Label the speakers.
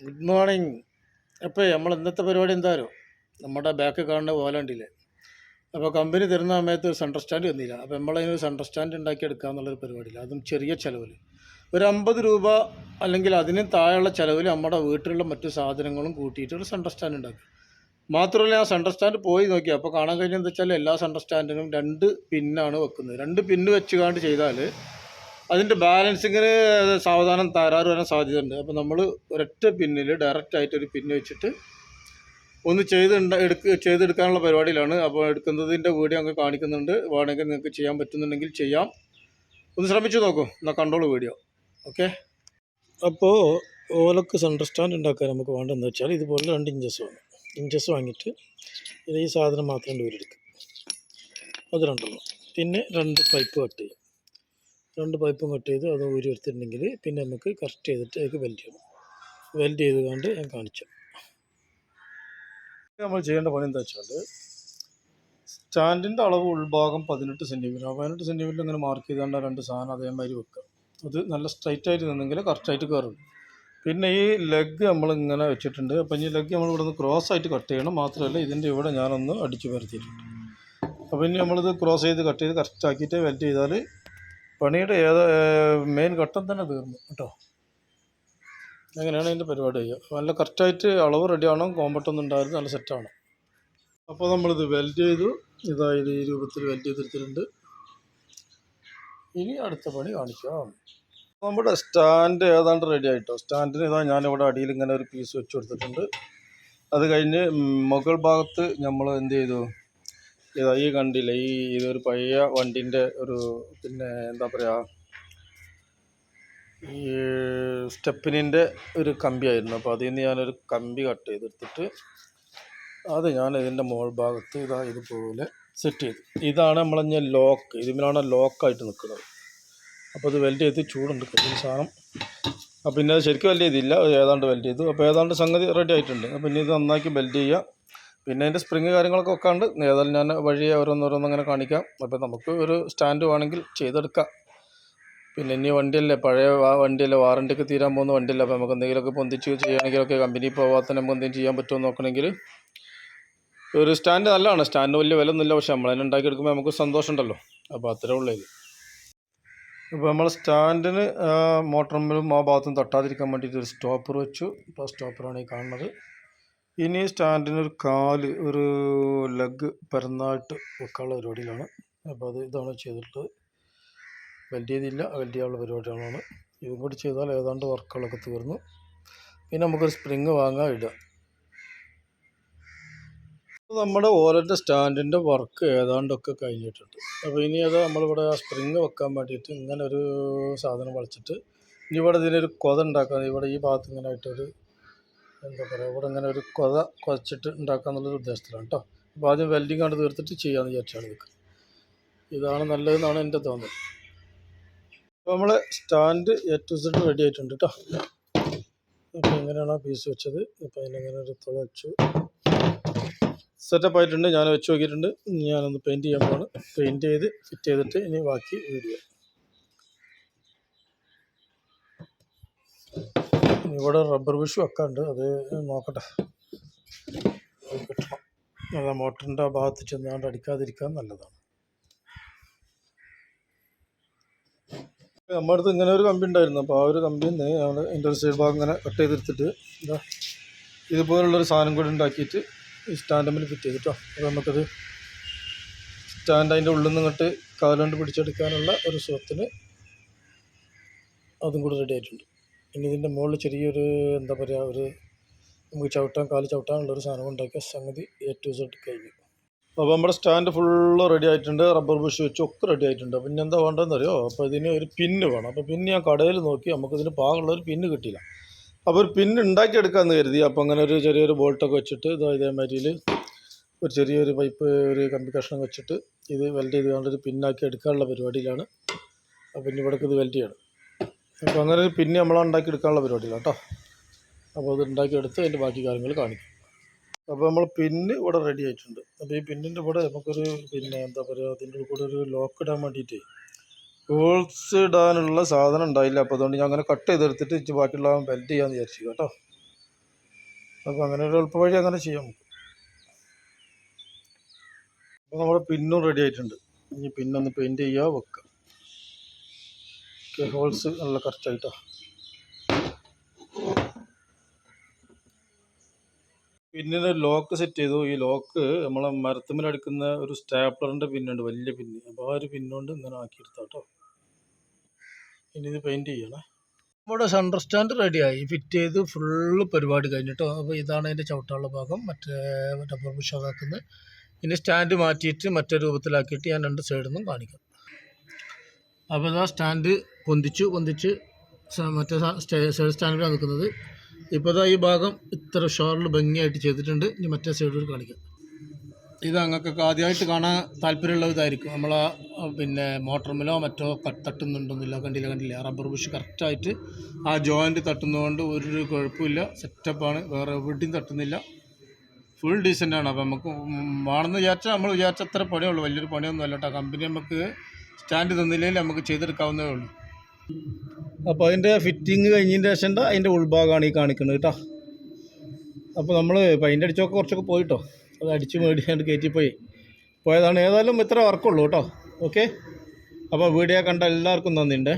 Speaker 1: Good morning അപ്പോൾ നമ്മൾ ഇന്നത്തെ പരിപാടി എന്തായാലും നമ്മുടെ ബാക്ക് കാണുന്ന പോലണ്ടില്ലേ അപ്പോൾ കമ്പനി തരുന്ന സമയത്ത് ഒരു സെൻട്രൽ സ്റ്റാൻഡ് തന്നില്ല അപ്പോൾ നമ്മളതിന് ഒരു സെൻട്രൽ സ്റ്റാൻഡ് ഉണ്ടാക്കി എടുക്കുക എന്നുള്ളൊരു പരിപാടിയില്ല അതും ചെറിയ ചിലവിൽ ഒരു അമ്പത് രൂപ അല്ലെങ്കിൽ അതിന് താഴെയുള്ള ചിലവിൽ നമ്മുടെ വീട്ടിലുള്ള മറ്റു സാധനങ്ങളും കൂട്ടിയിട്ട് ഒരു സെൻട്രൽ സ്റ്റാൻഡ് ഉണ്ടാക്കുക. മാത്രമല്ല ആ സ്റ്റാൻഡ് പോയി നോക്കി അപ്പോൾ കാണാൻ കഴിഞ്ഞെന്ന് വെച്ചാൽ എല്ലാ സെൻട്രൽ സ്റ്റാൻഡിനും രണ്ട് പിന്നാണ് വെക്കുന്നത്. രണ്ട് പിന്ന് വെച്ചുകാണ്ട് ചെയ്താൽ അതിന്റെ ബാലൻസിങ്ങിന് സാവധാനം തകരാറ് വരാൻ സാധ്യതയുണ്ട്. അപ്പോൾ നമ്മൾ ഒരൊറ്റ പിന്നിൽ ഡയറക്റ്റ് ആയിട്ട് ഒരു പിന്ന് വെച്ചിട്ട് ഒന്ന് ചെയ്ത് എടുക്ക ചെയ്തെടുക്കാനുള്ള പരിപാടിയിലാണ്. അപ്പോൾ എടുക്കുന്നതിന്റെ വീഡിയോ അങ്ങ് കാണിക്കുന്നുണ്ട്. വേണമെങ്കിൽ നിങ്ങൾക്ക് ചെയ്യാൻ പറ്റുന്നുണ്ടെങ്കിൽ ചെയ്യാം. ഒന്ന് ശ്രമിച്ചു നോക്കൂ. എന്നാൽ കണ്ടോളൂ വീഡിയോ. ഓക്കെ? അപ്പോൾ ഓലക്ക് സെന്റർ സ്റ്റാൻഡ് ഉണ്ടാക്കാൻ നമുക്ക് വേണ്ടതെന്ന് വെച്ചാൽ ഇതുപോലെ രണ്ട് ഇഞ്ചസ് വേണം. ഇഞ്ചസ് വാങ്ങിയിട്ട് ഇത് ഈ സാധനം മാത്രം വീടെടുക്കും അത് രണ്ടെണ്ണം. പിന്നെ രണ്ട് പൈപ്പ് കട്ട് ചെയ്യും. രണ്ട് പൈപ്പും കട്ട് ചെയ്ത് അത് ഊരി എടുത്തിട്ടുണ്ടെങ്കിൽ പിന്നെ നമുക്ക് കറക്റ്റ് ചെയ്തിട്ട് അതിലേക്ക് വെൽഡ് ചെയ്യണം. വെൽഡ് ചെയ്ത് കൊണ്ട് ഞാൻ കാണിച്ചു. നമ്മൾ ചെയ്യേണ്ട പണി എന്താ വെച്ചാൽ സ്റ്റാൻഡിന്റെ അളവ് ഉൾഭാഗം പതിനെട്ട് സെന്റിമീറ്റർ ആ പതിനെട്ട് സെന്റിമീറ്റർ ഇങ്ങനെ മാർക്ക് ചെയ്താണ്ട് രണ്ട് സാധനം അതേമാതിരി വെക്കുക. അത് നല്ല സ്ട്രൈറ്റ് ആയിട്ട് നിന്നെങ്കിൽ കറക്റ്റായിട്ട് കയറും. പിന്നെ ഈ ലെഗ് നമ്മൾ ഇങ്ങനെ വെച്ചിട്ടുണ്ട്. അപ്പം ഈ ലെഗ് നമ്മൾ ഇവിടെ നിന്ന് ക്രോസ് ആയിട്ട് കട്ട് ചെയ്യണം. മാത്രമല്ല ഇതിന്റെ ഇവിടെ ഞാനൊന്ന് അടിച്ചു പരത്തിയിട്ടുണ്ട് അപ്പോൾ ഇനി നമ്മളിത് ക്രോസ് ചെയ്ത് കട്ട് ചെയ്ത് കറക്റ്റ് ആക്കിയിട്ട് വെൽറ്റ് ചെയ്താൽ പണിയുടെ ഏതോ മെയിൻ ഘട്ടം തന്നെ തീർന്നു കേട്ടോ. അങ്ങനെയാണ് അതിന്റെ പരിപാടി. ചെയ്യുക നല്ല കറക്റ്റായിട്ട് അളവ് റെഡി ആവണം കോമ്പട്ടൊന്നും ഉണ്ടായിരുന്നു നല്ല സെറ്റാണ് അപ്പോൾ നമ്മളിത് വെൽഡ് ചെയ്തു. ഇതായത് ഈ രൂപത്തിൽ വെൽഡ് ചെയ്തെടുത്തിട്ടുണ്ട് ഇനി അടുത്ത പണി കാണിക്കാം. നമ്മുടെ സ്റ്റാൻഡ് ഏതാണ്ട് റെഡി ആയിട്ടോ? സ്റ്റാൻഡിന് ഇതാ ഞാനിവിടെ അടിയിൽ ഇങ്ങനെ ഒരു പീസ് വെച്ച് കൊടുത്തിട്ടുണ്ട്. അത് കഴിഞ്ഞ് മുകൾ ഭാഗത്ത് നമ്മൾ എന്ത് ചെയ്തു? ഇതാ ഈ കണ്ടില്ല? ഈ ഇതൊരു പഴയ വണ്ടിന്റെ ഒരു പിന്നെ എന്താ പറയുക ഈ സ്റ്റെപ്പിനിന്റെ ഒരു കമ്പിയായിരുന്നു. അപ്പോൾ അതിൽ നിന്ന് ഞാനൊരു കമ്പി കട്ട് ചെയ്തെടുത്തിട്ട് അത് ഞാൻ ഇതിന്റെ മോൾ ഭാഗത്ത് ഇതാ ഇതുപോലെ സെറ്റ് ചെയ്തു. ഇതാണ് നമ്മളഞ്ഞ ലോക്ക്. ഇതിലാണ് ലോക്കായിട്ട് നിൽക്കുന്നത്. അപ്പോൾ ഇത് വെൽഡ് ചെയ്ത് ചൂടുണ്ട് ഈ സാധനം. അപ്പോൾ പിന്നെ അത് ശരിക്കും വെൽഡ് ചെയ്തില്ല. ഏതാണ്ട് വെൽഡ് ചെയ്തു. അപ്പോൾ ഏതാണ്ട് സംഗതി റെഡി ആയിട്ടുണ്ട്. അപ്പോൾ ഇനി ഇത് നന്നാക്കി വെൽഡ് ചെയ്യുക പിന്നെ അതിന്റെ സ്പ്രിങ് കാര്യങ്ങളൊക്കെ വെക്കാണ്ട് ഏതായാലും ഞാൻ വഴിയെ ഓരോന്നോരോന്ന് അങ്ങനെ കാണിക്കാം. അപ്പോൾ നമുക്ക് ഒരു സ്റ്റാൻഡ് വേണമെങ്കിൽ ചെയ്തെടുക്കാം. പിന്നെ ഇനി വണ്ടിയല്ലേ പഴയ ആ വണ്ടിയല്ലേ വാറണ്ടിയൊക്കെ തീരാൻ പോകുന്ന വണ്ടിയല്ലേ അപ്പോൾ നമുക്ക് എന്തെങ്കിലുമൊക്കെ പൊന്തിച്ച് ചെയ്യുകയാണെങ്കിലൊക്കെ കമ്പനി പോകാത്ത നമുക്ക് എന്തെങ്കിലും ചെയ്യാൻ പറ്റുമോ നോക്കണമെങ്കിൽ ഒരു സ്റ്റാൻഡ് നല്ലതാണ്. സ്റ്റാൻഡ് വലിയ വില ഒന്നുമില്ല പക്ഷേ നമ്മൾ അതിനെ ഉണ്ടാക്കിയെടുക്കുമ്പോൾ നമുക്ക് സന്തോഷമുണ്ടല്ലോ. അപ്പോൾ അത്രേ ഉള്ളൂ ഇത് ഇപ്പോൾ നമ്മൾ സ്റ്റാൻഡിന് മോട്ടറിലും ആ ഭാഗത്തും തട്ടാതിരിക്കാൻ വേണ്ടിയിട്ട് ഒരു സ്റ്റോപ്പർ വെച്ചു. ഇപ്പോൾ സ്റ്റോപ്പറാണ് ഈ കാണുന്നത്. ഇനി സ്റ്റാൻഡിന് ഒരു കാൽ ഒരു ലെഗ് പരന്നായിട്ട് വെക്കാനുള്ള പരിപാടിയിലാണ്. അപ്പോൾ അത് ഇതാണ് ചെയ്തിട്ടുള്ളത്. വലിയ ഇതില്ല ചെയ്യാനുള്ള പരിപാടികളാണ്. ഇതും കൂടി ചെയ്താൽ ഏതാണ്ട് വർക്കുകളൊക്കെ തീർന്നു. പിന്നെ നമുക്കൊരു സ്പ്രിങ് വാങ്ങാൻ ഇടുക. നമ്മുടെ ഓലന്റെ സ്റ്റാൻഡിന്റെ വർക്ക് ഏതാണ്ടൊക്കെ കഴിഞ്ഞിട്ടുണ്ട്. അപ്പോൾ ഇനി അത് നമ്മളിവിടെ ആ സ്പ്രിങ് വെക്കാൻ വേണ്ടിയിട്ട് ഇങ്ങനെ ഒരു സാധനം വളച്ചിട്ട് ഇനി ഇവിടെ ഇതിനൊരു കൊത ഉണ്ടാക്കാൻ ഇവിടെ ഈ ഭാഗത്ത് ഇങ്ങനെ ആയിട്ടൊരു എന്താ പറയുക ഇവിടെ ഇങ്ങനെ ഒരു കൊത കുഴച്ചിട്ട് ഉണ്ടാക്കുക എന്നുള്ളൊരു ഉദ്ദേശത്തിലാണ് കേട്ടോ അപ്പോൾ ആദ്യം വെൽഡിങ് ആണ് തീർത്തിട്ട് ചെയ്യാമെന്ന് വിചാരിച്ചാണ് ഇതൊക്കെ ഇതാണ് നല്ലതെന്നാണ് എന്റെ തോന്നൽ. അപ്പോൾ നമ്മൾ stand A to Z ready ആയിട്ടുണ്ട് കേട്ടോ അപ്പോൾ എങ്ങനെയാണ് ആ പീസ് വെച്ചത്. അപ്പോൾ അതിനെങ്ങനെ ഒരു തുള വെച്ചു. സെറ്റപ്പ് ആയിട്ടുണ്ട്. ഞാൻ വെച്ച് നോക്കിയിട്ടുണ്ട്. ഞാനൊന്ന് പെയിന്റ് ചെയ്യാൻ പോവാണ്. പെയിന്റ് ചെയ്ത് ഫിറ്റ് ചെയ്തിട്ട് ഇനി ബാക്കി വീഡിയോ ഇവിടെ റബ്ബർ ബുഷും ഒക്കെ ഉണ്ട് അത് നോക്കട്ടെ. കിട്ടണം മോട്ടറിന്റെ ആ ഭാഗത്ത് ചെന്നാണ്ട് അടിക്കാതിരിക്കാൻ നല്ലതാണ്. നമ്മുടെ അടുത്ത് ഇങ്ങനെ ഒരു കമ്പി ഉണ്ടായിരുന്നു. അപ്പോൾ ആ ഒരു കമ്പിയിൽ നിന്ന് നമ്മൾ ഇന്റർസൈഡ് ഭാഗം ഇങ്ങനെ കട്ട് ചെയ്തെടുത്തിട്ട് എന്താ ഇതുപോലുള്ളൊരു സാധനം കൂടി ഉണ്ടാക്കിയിട്ട് ഈ സ്റ്റാൻഡമ്മിൽ ഫിറ്റ് ചെയ്തിട്ടോ. അപ്പോൾ നമുക്കത് സ്റ്റാൻഡ് അതിന്റെ ഉള്ളിൽ നിന്ന് ഇങ്ങോട്ട് കാലുകൊണ്ട് പിടിച്ചെടുക്കാനുള്ള ഒരു സുഖത്തിന് അതും കൂടി റെഡി ആയിട്ടുണ്ട്. ഇനി ഇതിന്റെ മുകളിൽ ചെറിയൊരു എന്താ പറയുക ഒരു നമുക്ക് ചവിട്ടാൻ കാൽ ചവിട്ടാനുള്ള ഒരു സാധനം ഉണ്ടാക്കിയ സംഗതി എ ടു സെഡ് കഴിഞ്ഞു. അപ്പോൾ നമ്മുടെ സ്റ്റാൻഡ് ഫുള്ള് റെഡി ആയിട്ടുണ്ട്. റബ്ബർ ബുഷ് വെച്ച് ഒക്കെ റെഡി ആയിട്ടുണ്ട്. പിന്നെ എന്താ വേണ്ടതെന്ന് അറിയോ? അപ്പോൾ ഇതിന് ഒരു പിന്ന് വേണം. അപ്പോൾ പിന്നെ ഞാൻ കടയിൽ നോക്കി നമുക്കിതിന് പാകമുള്ള ഒരു പിന്ന് കിട്ടിയില്ല. അപ്പോൾ ഒരു പിന്ന് ഉണ്ടാക്കിയെടുക്കാമെന്ന് കരുതി. അപ്പോൾ അങ്ങനെ ഒരു ചെറിയൊരു ബോൾട്ടൊക്കെ വെച്ചിട്ട് ഇത് ഇതേമാതിരിയിൽ ഒരു ചെറിയൊരു പൈപ്പ് ഒരു കമ്പി കഷ്ണം വെച്ചിട്ട് ഇത് വെൽഡ് ചെയ്ത് കൊണ്ടൊരു പിന്നാക്കി എടുക്കാനുള്ള പരിപാടിയിലാണ്. അപ്പോൾ പിന്നെ ഇവിടേക്ക് ഇത് വെൽഡ് ചെയ്യണം. അപ്പോൾ അങ്ങനെ പിന്നെ നമ്മൾ ഉണ്ടാക്കി എടുക്കാനുള്ള പരിപാടിയില്ല കേട്ടോ. അപ്പോൾ അത് ഉണ്ടാക്കിയെടുത്ത് അതിന്റെ ബാക്കി കാര്യങ്ങൾ കാണിക്കും. അപ്പോൾ നമ്മൾ പിന്ന് ഇവിടെ റെഡി ആയിട്ടുണ്ട്. അപ്പോൾ ഈ പിന്നിന്റെ കൂടെ നമുക്കൊരു പിന്നെ എന്താ പറയുക അതിന്റെ കൂടെ ഒരു ലോക്ക് ഇടാൻ വേണ്ടിയിട്ട് ഹോൾസ് ഇടാനുള്ള സാധനം ഉണ്ടായില്ല. അപ്പോൾ അതുകൊണ്ട് ഞാൻ അങ്ങനെ കട്ട് ചെയ്തെടുത്തിട്ട് ഇച്ചിരി ബാക്കിയുള്ള ബെൽറ്റ് ചെയ്യാമെന്ന് വിചാരിച്ചു കേട്ടോ. അപ്പോൾ അങ്ങനെ ഒരു എളുപ്പ വഴി അങ്ങനെ ചെയ്യാം നമുക്ക് അപ്പോൾ നമ്മുടെ പിന്നും റെഡി ആയിട്ടുണ്ട്. ഇനി പിന്നൊന്ന് പെയിന്റ് ചെയ്യുക വെക്കുക ഹോൾസ് നല്ല കറക്റ്റായിട്ടോ പിന്നിന് ലോക്ക് സെറ്റ് ചെയ്തു. ഈ ലോക്ക് നമ്മളെ മരത്തുമ്മൽ അടുക്കുന്ന ഒരു സ്റ്റാപ്ലറിന്റെ പിന്നുണ്ട് വലിയ പിന്ന്. അപ്പോൾ ആ ഒരു പിന്നുകൊണ്ട് ഇങ്ങനെ ആക്കിയെടുത്താട്ടോ. ഇനി ഇത് പെയിന്റ് ചെയ്യണേ. നമ്മുടെ സെന്റർ സ്റ്റാൻഡ് റെഡിയായി ഫിറ്റ് ചെയ്ത് ഫുള്ള് പരിപാടി കഴിഞ്ഞിട്ടോ. അപ്പോൾ ഇതാണ് അതിന്റെ ചവിട്ടാനുള്ള ഭാഗം. മറ്റേ ഡബർ പുഷാക്കുന്നത് ഇനി സ്റ്റാൻഡ് മാറ്റിയിട്ട് മറ്റേ രൂപത്തിലാക്കിയിട്ട് ഞാൻ രണ്ട് സൈഡിൽ നിന്നും കാണിക്കാം. അപ്പോൾ ഇതാ സ്റ്റാൻഡ് പൊന്തിച്ചു പൊന്തിച്ച് മറ്റേ സൈഡ് സ്റ്റാൻഡിലാണ് നിൽക്കുന്നത്. ഇപ്പോൾ ഈ ഭാഗം ഇത്ര ഷോറിൽ ഭംഗിയായിട്ട് ചെയ്തിട്ടുണ്ട്. ഇനി മറ്റേ സൈഡിൽ കാണിക്കാം. ഇത് അങ്ങക്കൊക്കെ ആദ്യമായിട്ട് കാണാൻ താല്പര്യമുള്ള ഇതായിരിക്കും. നമ്മൾ പിന്നെ മോട്ടർമിലോ മറ്റോ തട്ടുന്നുണ്ടെന്നില്ല കണ്ടില്ല കണ്ടില്ല. റബ്ബർ ബുഷ് കറക്റ്റായിട്ട് ആ ജോയിന്റ് തട്ടുന്നതുകൊണ്ട് ഒരു കുഴപ്പമില്ല. സെറ്റപ്പാണ്. വേറെ എവിടെയും തട്ടുന്നില്ല. ഫുൾ ഡീസന്റ് ആണ് അപ്പോൾ നമുക്ക് വേണമെന്ന് വിചാരിച്ചാൽ നമ്മൾ വിചാരിച്ച അത്ര പണിയുള്ളൂ വലിയൊരു പണിയൊന്നും അല്ല കേട്ടോ. കമ്പനി നമുക്ക് സ്റ്റാൻഡ് തന്നില്ലെങ്കിൽ നമുക്ക് ചെയ്തെടുക്കാവുന്നതേ ഉള്ളൂ. അപ്പോൾ അതിന്റെ ഫിറ്റിങ് കഴിഞ്ഞതിന്റെ ശേഷം അതിന്റെ ഉൾഭാഗമാണ് ഈ കാണിക്കുന്നത് കേട്ടോ. അപ്പോൾ നമ്മൾ പെയിന്റ് അടിച്ചൊക്കെ കുറച്ചൊക്കെ പോയിട്ടോ. അത് അടിച്ച് മേടിക്കാണ്ട് കയറ്റിപ്പോയി പോയതാണ്. ഏതായാലും ഇത്ര വർക്കുള്ളൂ കേട്ടോ. ഓക്കെ അപ്പോൾ വീഡിയോ കണ്ട എല്ലാവർക്കും നന്ദിയുണ്ട്